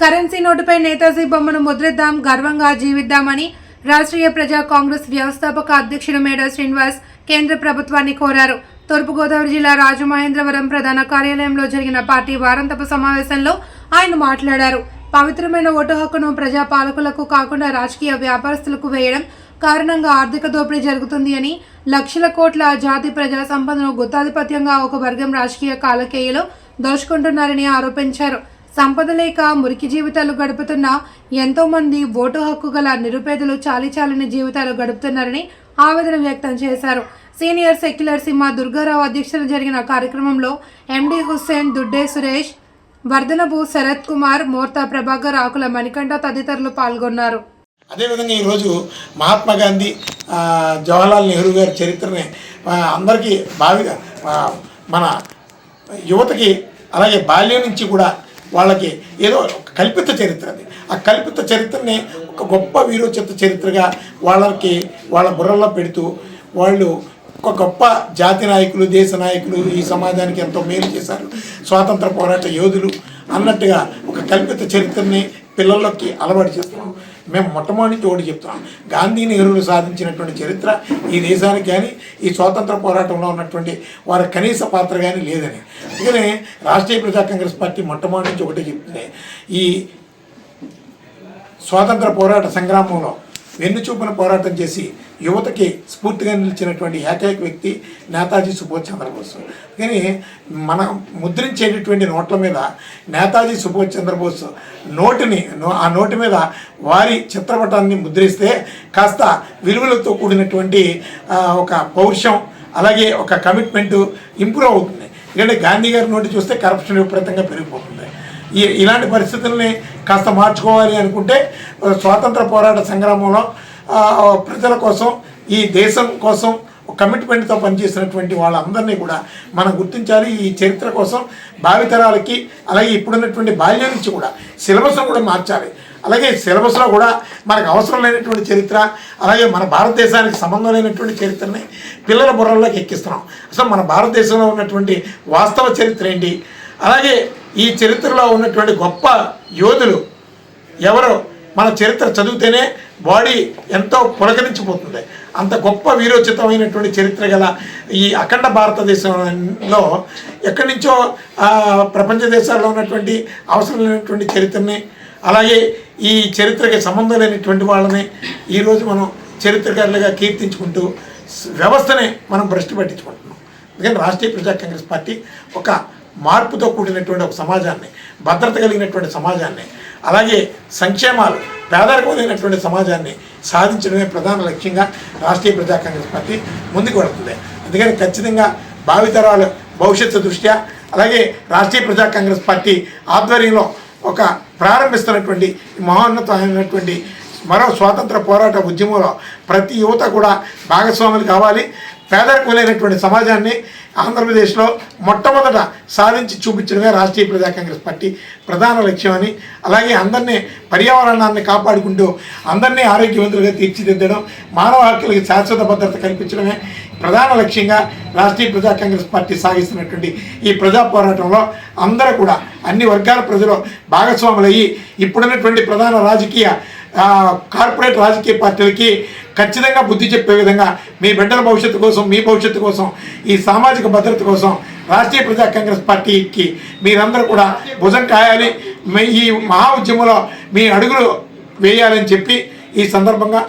Currency నోటుపై Netaji బొమ్మను ముద్రిద్దాం గర్వంగా జీవిద్దామని రాష్ట్రీయ ప్రజా కాంగ్రెస్ వ్యవస్థాపక అధ్యక్షుడు మేడా శ్రీనివాస్ కేంద్ర ప్రభుత్వాన్ని కోరారు. తూర్పుగోదావరి జిల్లా రాజమహేంద్రవరం ప్రధాన కార్యాలయంలో జరిగిన పార్టీ వారంతప సమావేశంలో ఆయన మాట్లాడారు. పవిత్రమైన ఓటు హక్కును ప్రజా పాలకులకు కాకుండా రాజకీయ వ్యాపారస్తులకు వేయడం కారణంగా ఆర్థిక దోపిడీ జరుగుతుంది అని లక్షల కోట్ల జాతి ప్రజా సంపదను గుత్తాధిపత్యంగా ఒక వర్గం రాజకీయ కాలకేయలో దోచుకుంటున్నారని ఆరోపించారు. సంపద లేక మురికి జీవితాలు గడుపుతున్న ఎంతోమంది ఓటు హక్కు గల నిరుపేదలు చాలీచాలని జీవితాలు గడుపుతున్నారని ఆవేదన వ్యక్తం చేశారు. సీనియర్ సెక్యులర్ సిమ్మ దుర్గారావు అధ్యక్షతన జరిగిన కార్యక్రమంలో ఎండి హుస్సేన్ దుడ్డే సురేష్ వర్ధనభూ శరత్ కుమార్ మోర్తా ప్రభాకర్ ఆకుల మణికంఠ తదితరులు పాల్గొన్నారు. అదేవిధంగా ఈరోజు మహాత్మా గాంధీ జవహర్లాల్ నెహ్రూ గారి చరిత్రని అందరికీ భావి మన యువతకి అలాగే బాల్యం నుంచి కూడా వాళ్ళకి ఏదో ఒక కల్పిత చరిత్ర అది. ఆ కల్పిత చరిత్రని ఒక గొప్ప వీరోచిత చరిత్రగా వాళ్ళకి వాళ్ళ బుర్రలో పెడుతూ వాళ్ళు ఒక గొప్ప జాతి నాయకులు దేశ నాయకులు ఈ సమాజానికి ఎంతో మేలు చేశారు. స్వాతంత్ర పోరాట యోధులు అన్నట్టుగా ఒక కల్పిత చరిత్రని పిల్లలకి అలవాటు చేస్తున్నాం. మేము మొట్టమొదటి ఒకటి చెప్తున్నాం. గాంధీ నెహ్రూలు సాధించినటువంటి చరిత్ర ఈ దేశానికి కానీ ఈ స్వాతంత్ర పోరాటంలో ఉన్నటువంటి వారి కనీస పాత్ర కానీ లేదని. అందుకనే రాష్ట్రీయ ప్రజా కాంగ్రెస్ పార్టీ మొట్టమొదటి నుంచి ఒకటే చెప్తుంది. ఈ స్వాతంత్ర పోరాట సంగ్రామంలో వెన్నుచూపున పోరాటం చేసి యువతకి స్ఫూర్తిగా నిలిచినటువంటి ఏకైక వ్యక్తి నేతాజీ సుభాష్ చంద్రబోస్. కానీ మన ముద్రించేటటువంటి నోట్ల మీద నేతాజీ సుభాష్ చంద్రబోస్ నోటిని నో- ఆ నోటు మీద వారి చిత్రపటాన్ని ముద్రిస్తే కాస్త విలువలతో కూడినటువంటి ఒక పౌరుషం అలాగే ఒక కమిట్మెంట్ ఇంప్రూవ్ అవుతుంది. ఎందుకంటే గాంధీ గారి నోటి చూస్తే కరప్షన్ విపరీతంగా పెరిగిపోతుంది. ఈ ఇలాంటి పరిస్థితుల్ని కాస్త మార్చుకోవాలి అనుకుంటే స్వాతంత్ర పోరాట సంగ్రామంలో ప్రజల కోసం ఈ దేశం కోసం కమిట్మెంట్తో పనిచేసినటువంటి వాళ్ళందరినీ కూడా మనం గుర్తించాలి. ఈ చరిత్ర కోసం భావితరాలకి అలాగే ఇప్పుడున్నటువంటి బాల్యం నుంచి కూడా సిలబస్ను కూడా మార్చాలి. అలాగే సిలబస్లో కూడా మనకు అవసరం లేనటువంటి చరిత్ర అలాగే మన భారతదేశానికి సంబంధం లేనటువంటి చరిత్రని పిల్లల బుర్రల్లోకి ఎక్కిస్తున్నాం. అసలు మన భారతదేశంలో ఉన్నటువంటి వాస్తవ చరిత్ర ఏంటి? అలాగే ఈ చరిత్రలో ఉన్నటువంటి గొప్ప యోధులు ఎవరో? మన చరిత్ర చదివితేనే బాడీ ఎంతో పులకరించిపోతుంది. అంత గొప్ప వీరోచితమైనటువంటి చరిత్ర గల ఈ అఖండ భారతదేశంలో ఎక్కడి నుంచో ప్రపంచ దేశాల్లో ఉన్నటువంటి అవసరం లేనటువంటి చరిత్రని అలాగే ఈ చరిత్రకి సంబంధం లేనటువంటి వాళ్ళని ఈరోజు మనం చరిత్రకారులుగా కీర్తించుకుంటూ వ్యవస్థనే మనం భ్రష్టు పట్టించుకుంటున్నాం. అందుకని రాష్ట్రీయ ప్రజా కాంగ్రెస్ పార్టీ ఒక మార్పుతో కూడినటువంటి ఒక సమాజాన్ని భద్రత కలిగినటువంటి సమాజాన్ని అలాగే సంక్షేమాలు పేదరికం లేనటువంటి సమాజాన్ని సాధించడమే ప్రధాన లక్ష్యంగా రాష్ట్రీయ ప్రజా కాంగ్రెస్ పార్టీ ముందుకు వెళుతుంది అందుకని ఖచ్చితంగా భావితరాలు భవిష్యత్తు దృష్ట్యా అలాగే రాష్ట్రీయ ప్రజా కాంగ్రెస్ పార్టీ ఆధ్వర్యంలో ఒక ప్రారంభిస్తున్నటువంటి మహోన్నతమైనటువంటి మరో స్వాతంత్ర పోరాట ఉద్యమంలో ప్రతి యువత కూడా భాగస్వాములు కావాలి. పేదరికం లేనటువంటి సమాజాన్ని ఆంధ్రప్రదేశ్లో మొట్టమొదట సాధించి చూపించడమే రాష్ట్రీయ ప్రజా కాంగ్రెస్ పార్టీ ప్రధాన లక్ష్యమని అలాగే అందరినీ పర్యావరణాన్ని కాపాడుకుంటూ అందరినీ ఆరోగ్యవంతులుగా తీర్చిదిద్దడం మానవ హక్కులకి శాశ్వత భద్రత కల్పించడమే ప్రధాన లక్ష్యంగా రాష్ట్రీయ ప్రజా కాంగ్రెస్ పార్టీ సాగిస్తున్నటువంటి ఈ ప్రజా పోరాటంలో అందరూ కూడా అన్ని వర్గాల ప్రజలు భాగస్వాములయ్యి ఇప్పుడున్నటువంటి ప్రధాన రాజకీయ కార్పొరేట్ రాజకీయ పార్టీలకి ఖచ్చితంగా బుద్ధి చెప్పే విధంగా మీ బిడ్డల భవిష్యత్తు కోసం మీ భవిష్యత్తు కోసం ఈ సామాజిక భద్రత కోసం రాష్ట్రీయ ప్రజా కాంగ్రెస్ పార్టీకి మీరందరూ కూడా భుజం కాయాలి. మీ ఈ మహా ఉద్యమంలో మీ అడుగులు వేయాలని చెప్పి ఈ సందర్భంగా